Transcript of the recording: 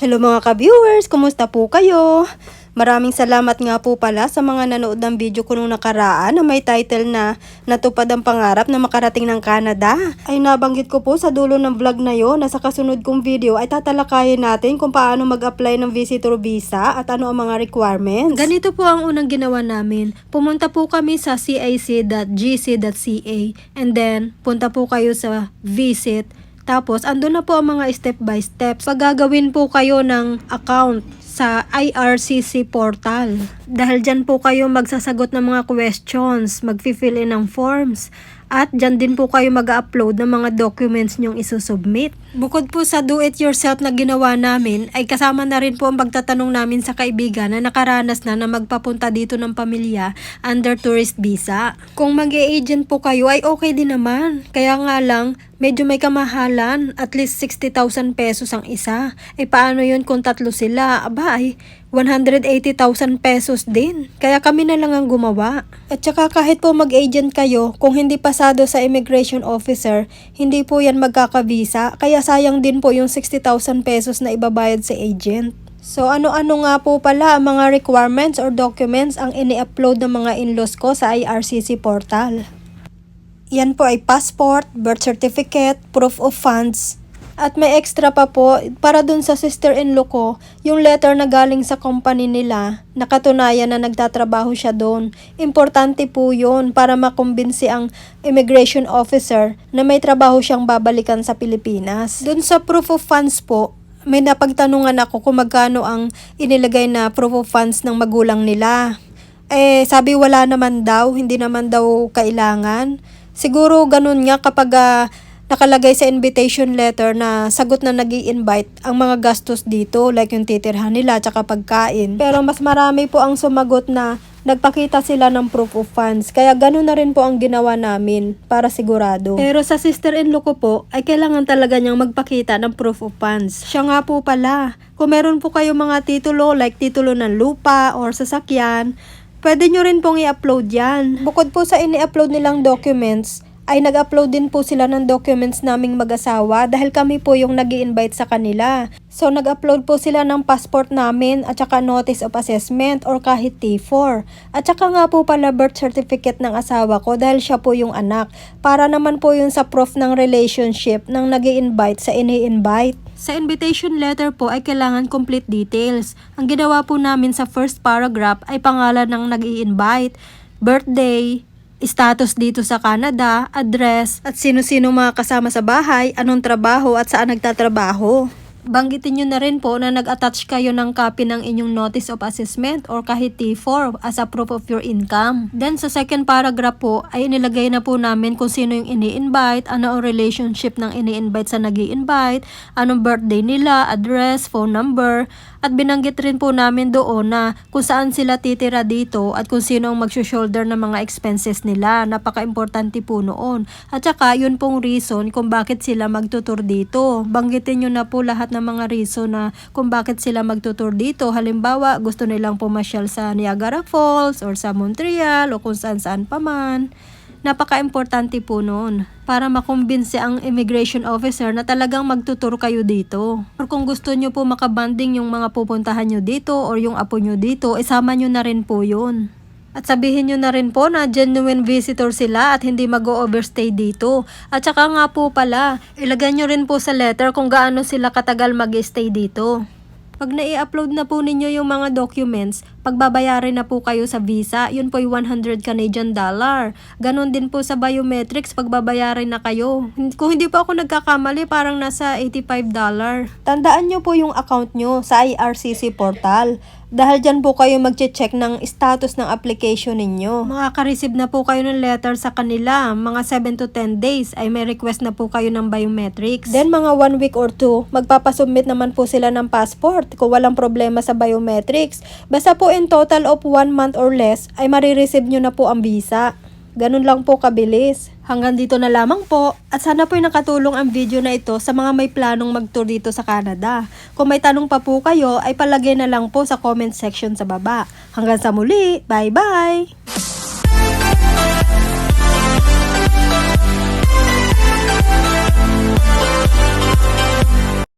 Hello mga ka-viewers, kumusta po kayo? Maraming salamat nga po pala sa mga nanood ng video ko nung nakaraan na may title na Natupad ang pangarap na makarating ng Canada. Ay nabanggit ko po sa dulo ng vlog na yon na sa kasunod kong video ay tatalakayin natin kung paano mag-apply ng visitor visa at ano ang mga requirements. Ganito po ang unang ginawa namin. Pumunta po kami sa cic.gc.ca and then punta po kayo sa visit tapos, andun na po ang mga step by steps. Pag gagawin po kayo ng account sa IRCC portal. Dahil dyan po kayo magsasagot ng mga questions, mag-fill in ng forms, at dyan din po kayo mag-upload ng mga documents nyong isusubmit. Bukod po sa do-it-yourself na ginawa namin, ay kasama na rin po ang pagtatanong namin sa kaibigan na nakaranas na na magpapunta dito ng pamilya under tourist visa. Kung mag agent po kayo ay okay din naman. Kaya nga lang, medyo may kamahalan, at least 60,000 pesos ang isa. Eh paano yun kung tatlo sila? Aba ay 180,000 pesos din. Kaya kami na lang ang gumawa. At saka kahit po mag-agent kayo, kung hindi pasado sa immigration officer, hindi po yan magkakavisa. Kaya sayang din po yung 60,000 pesos na ibabayad sa agent. So ano-ano nga po pala ang mga requirements or documents ang ini-upload ng mga in-laws ko sa IRCC portal. Yan po ay passport, birth certificate, proof of funds, at may extra pa po para dun sa sister-in-law ko, yung letter na galing sa company nila, nakatunayan na nagtatrabaho siya doon. Importante po yun para makumbinsi ang immigration officer na may trabaho siyang babalikan sa Pilipinas. Dun sa proof of funds po, may napagtanungan ako kung magkano ang inilagay na proof of funds ng magulang nila. Eh, sabi wala naman daw, hindi naman daw kailangan. Siguro ganun nga kapag ah, nakalagay sa invitation letter na sagot na nag invite ang mga gastos dito like yung titirhan nila tsaka pagkain. Pero mas marami po ang sumagot na nagpakita sila ng proof of funds. Kaya ganun na rin po ang ginawa namin para sigurado. Pero sa sister-in-law ko po ay kailangan talaga niyang magpakita ng proof of funds. Siya nga po pala. Kung meron po kayo mga titulo like titulo ng lupa or sasakyan, Pwede nyo rin pong i-upload yan. Bukod po sa ini-upload nilang documents, ay nag-upload din po sila ng documents naming mag-asawa dahil kami po yung nag invite sa kanila. So nag-upload po sila ng passport namin at saka notice of assessment or kahit T4. At saka nga po pala birth certificate ng asawa ko dahil siya po yung anak. Para naman po yun sa proof ng relationship ng nag invite sa ini-invite. Sa invitation letter po ay kailangan complete details. Ang ginawa po namin sa first paragraph ay pangalan ng nag invite birthday, status dito sa Canada, address, at sino-sino mga kasama sa bahay, anong trabaho at saan nagtatrabaho. Banggitin nyo na rin po na nag-attach kayo ng copy ng inyong notice of assessment or kahit T4 as a proof of your income. Then sa second paragraph po ay inilagay na po namin kung sino yung ini-invite, ano ang relationship ng ini-invite sa nag invite anong birthday nila, address, phone number, at binanggit rin po namin doon na kung saan sila titira dito at kung sino ang mag-shoulder ng mga expenses nila. Napaka-importante po noon. At saka yun pong reason kung bakit sila magtutur dito. Banggitin nyo na po lahat ng mga reason na kung bakit sila magtutur dito. Halimbawa, gusto nilang pumasyal sa Niagara Falls or sa Montreal o kung saan saan pa man. Napaka-importante po noon para makumbinse ang immigration officer na talagang magtuturo kayo dito. Or kung gusto nyo po makabanding yung mga pupuntahan nyo dito or yung apo nyo dito, isama nyo na rin po yun. At sabihin nyo na rin po na genuine visitor sila at hindi mag-overstay dito. At saka nga po pala, ilagay nyo rin po sa letter kung gaano sila katagal mag-stay dito. Pag nai-upload na po ninyo yung mga documents, pagbabayarin na po kayo sa visa, yun po yung 100 Canadian dollar. Ganon din po sa biometrics, pagbabayarin na kayo. Kung hindi po ako nagkakamali, parang nasa 85 dollar. Tandaan nyo po yung account nyo sa IRCC portal. Dahil dyan po kayo magche-check ng status ng application ninyo. Makaka-receive na po kayo ng letter sa kanila. Mga 7 to 10 days ay may request na po kayo ng biometrics. Then mga 1 week or 2, magpapasubmit naman po sila ng passport kung walang problema sa biometrics. Basta po in total of 1 month or less ay marireceive nyo na po ang visa. Ganun lang po kabilis. Hanggang dito na lamang po at sana po ay nakatulong ang video na ito sa mga may planong mag-tour dito sa Canada. Kung may tanong pa po kayo ay palagay na lang po sa comment section sa baba. Hanggang sa muli, bye-bye!